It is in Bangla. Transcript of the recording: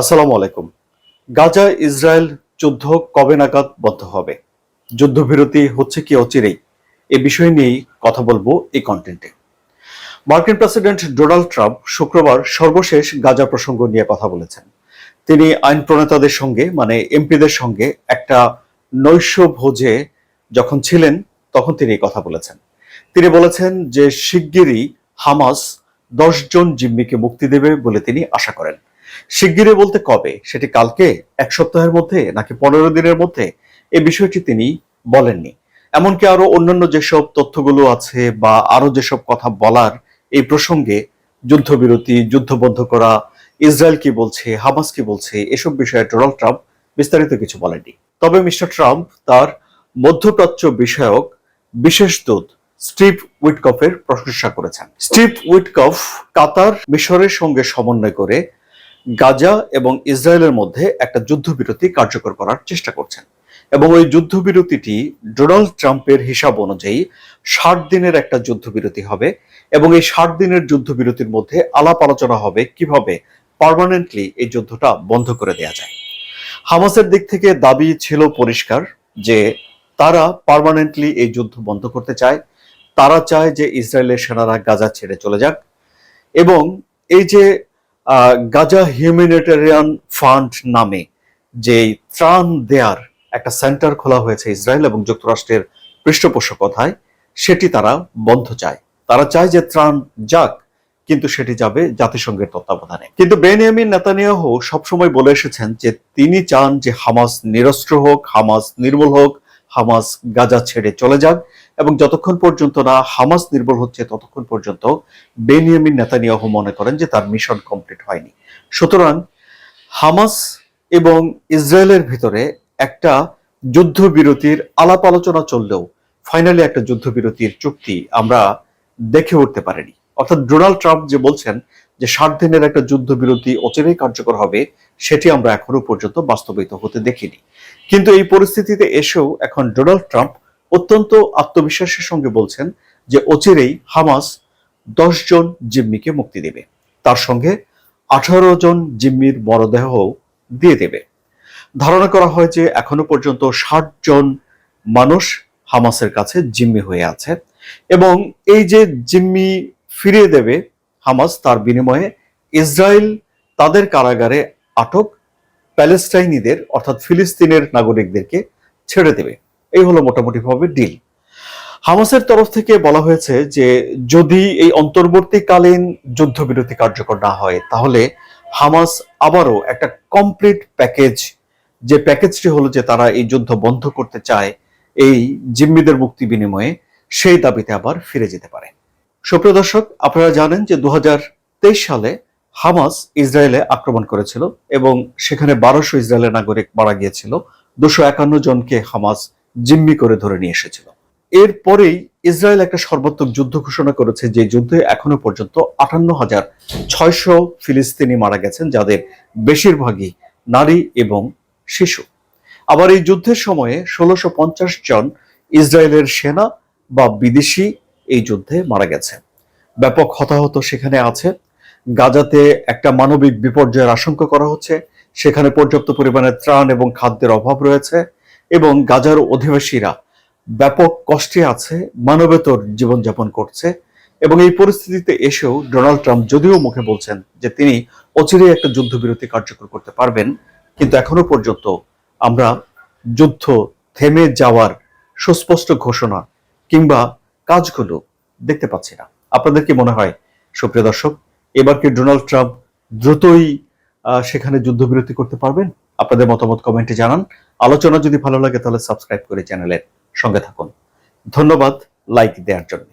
আসসালামু আলাইকুম। গাজা ইসরায়েল যুদ্ধ কবে নাগাদ বন্ধ হবে? যুদ্ধবিরতি হচ্ছে কি অচিরেই? এ বিষয় নিয়েই কথা বলব এই কন্টেন্টে মার্কিন প্রেসিডেন্ট ডোনাল্ড ট্রাম্প শুক্রবার সর্বশেষ গাজা প্রসঙ্গ নিয়ে কথা বলেছেন। তিনি আইন প্রণেতাদের সঙ্গে মানে এমপিদের সঙ্গে একটা নৈশ ভোজে যখন ছিলেন, তখন তিনি এই কথা বলেছেন। তিনি বলেছেন যে শিগগিরই হামাস দশ জন জিম্মিকে মুক্তি দেবে বলে তিনি আশা করেন। শিগগিরই বলতে কবে? সেটি কালকে, এক সপ্তাহের মধ্যে, নাকি পনেরো দিনের মধ্যে? এই বিষয়টি তিনি বলেননি। এমনকি আরও অন্যান্য যেসব তথ্যগুলো আছে বা আরও যেসব কথা বলার এই প্রসঙ্গে যুদ্ধবিরতি, যুদ্ধ বন্ধ করা, ইসরায়েল কি বলছে, হামাস কি বলছে, এসব বিষয়ে ডোনাল্ড ট্রাম্প বিস্তারিত কিছু বলেননি। তবে মিস্টার ট্রাম্প তার মধ্যপ্রাচ্য বিষয়ক বিশেষ দূত স্টিভ উইটকফের প্রশংসা করেছেন। স্টিভ উইটকফ কাতার মিশরের সঙ্গে সমন্বয় করে গাজা এবং ইসরায়েলের মধ্যে একটা যুদ্ধবিরতি কার্যকর করার চেষ্টা করছেন। এবং ওই যুদ্ধবিরতিটি ডোনাল্ড ট্রাম্পের হিসাব অনুযায়ী ষাট দিনের একটা যুদ্ধবিরতি হবে এবং এই ষাট দিনের যুদ্ধবিরতির মধ্যে আলাপ আলোচনা হবে কীভাবে পারমানেন্টলি এই যুদ্ধটা বন্ধ করে দেওয়া যায়। হামাসের দিক থেকে দাবি ছিল পরিষ্কার যে তারা পারমানেন্টলি এই যুদ্ধ বন্ধ করতে চায়। তারা চায় যে ইসরায়েলের সেনারা গাজা ছেড়ে চলে যাক। এবং এই যে গাজা হিউম্যানিটেরিয়ান ফান্ড নামে যে ত্রাণ দেয়ার একটা সেন্টার খোলা হয়েছে ইসরায়েল এবং যুক্তরাষ্ট্রের পৃষ্ঠপোষকতায়, সেটি তারা বন্ধ চায়। তারা চায় যে ত্রাণ যাক, কিন্তু সেটি যাবে জাতিসংঘের তত্ত্বাবধানে। কিন্তু বেনিয়ামিন নেতানিয়াহু সবসময় বলে এসেছেন যে তিনি চান যে হামাস নিরস্ত্র হোক, হামাস নির্মূল হোক হামাস গাজা ছেড়ে চলে যাক এবং যতক্ষণ পর্যন্ত না হামাস নির্মূল হচ্ছে, ততক্ষণ পর্যন্ত বেনিয়ামিন নেতানিয়াহু মনে করেন যে তার মিশন কমপ্লিট হয়নি। সুতরাং হামাস এবং ইসরায়েলের ভিতরে একটা যুদ্ধবিরতির আলাপ আলোচনা চললেও ফাইনালি একটা যুদ্ধবিরতির চুক্তি আমরা দেখে উঠতে পারিনি। অর্থাৎ ডোনাল্ড ট্রাম্প যে বলছেন যে ষাট দিনের একটা যুদ্ধবিরতি অচিরেই কার্যকর হবে সেটি আমরা এখনও পর্যন্ত বাস্তবায়িত হতে দেখিনি। কিন্তু এই পরিস্থিতিতে এসেও এখন ডোনাল্ড ট্রাম্প অত্যন্ত আত্মবিশ্বাসের সঙ্গে বলছেন যে অচিরেই হামাস জন জিম্মিকে মুক্তি দেবে। তার সঙ্গে আঠারো জন জিম্মির মরদেহ দিয়ে দেবে। ধারণা করা হয় যে এখনও পর্যন্ত ষাট জন মানুষ হামাসের কাছে জিম্মি হয়ে আছে এবং এই যে জিম্মি ফিরিয়ে দেবে হামাস তার বিনিময়ে ইসরায়েল তাদের কারাগারে আটক প্যালেস্টাইনিদের, অর্থাৎ ফিলিস্তিনের নাগরিকদেরকে ছেড়ে দেবে। এই হলো মোটামুটিভাবে ডিল হামাসের তরফ থেকে বলা হয়েছে যে, যদি এই অন্তর্বর্তীকালীন যুদ্ধবিরতি কার্যকর না হয়, তাহলে হামাস আবারও একটা কমপ্লিট প্যাকেজ যে প্যাকেজটি হলো যে তারা এই যুদ্ধ বন্ধ করতে চায়, এই জিম্মিদের মুক্তি বিনিময়ে, সেই দাবিতে আবার ফিরে যেতে পারে। সুপ্রিয় দর্শক, আপনারা জানেন যে দু হাজার তেইশ সালে হামাস ইসরায়েলে আক্রমণ করেছিল এবং সেখানে বারোশো ইসরায়েলের নাগরিক মারা গিয়েছিল। দুশো একান্ন জনকে হামাস জিম্মি করে ধরে নিয়ে এসেছিল। এরপরেই ইসরায়েল একটা সর্বাত্মক যুদ্ধ ঘোষণা করেছে যে যুদ্ধে এখনও পর্যন্ত আটান্ন হাজার ছয়শো ফিলিস্তিনি মারা গেছেন, যাদের বেশিরভাগই নারী এবং শিশু। আবার এই যুদ্ধের সময়ে ষোলোশো পঞ্চাশ জন ইসরায়েলের সেনা বা বিদেশি এই যুদ্ধে মারা গেছে। ব্যাপক হতাহত সেখানে আছে। গাজাতে একটা মানবিক বিপর্যয়ের আশঙ্কা করা হচ্ছে। সেখানে পর্যাপ্ত পরিমাণে ত্রাণ এবং খাদ্যের অভাব রয়েছে এবং গাজার অধিবাসীরা ব্যাপক কষ্টে আছে, মানবেতর জীবনযাপন করছে এবং এই পরিস্থিতিতে এসেও ডোনাল্ড ট্রাম্প যদিও মুখে বলছেন যে তিনি অচিরেই একটা যুদ্ধবিরতি কার্যকর করতে পারবেন, কিন্তু এখনও পর্যন্ত আমরা যুদ্ধ থেমে যাওয়ার সুস্পষ্ট ঘোষণা কিংবা কাজগুলো দেখতে পাচ্ছি না। আপনাদের কি মনে হয়? সুপ্রিয় দর্শক এবার কি ডোনাল্ড ট্রাম্প দ্রুতই সেখানে যুদ্ধবিরতি করতে পারবেন? আপনাদের মতামত কমেন্টে জানান। আলোচনা যদি ভালো লাগে তাহলে সাবস্ক্রাইব করে চ্যানেলের সঙ্গে থাকুন। ধন্যবাদ, লাইক দেওয়ার জন্য।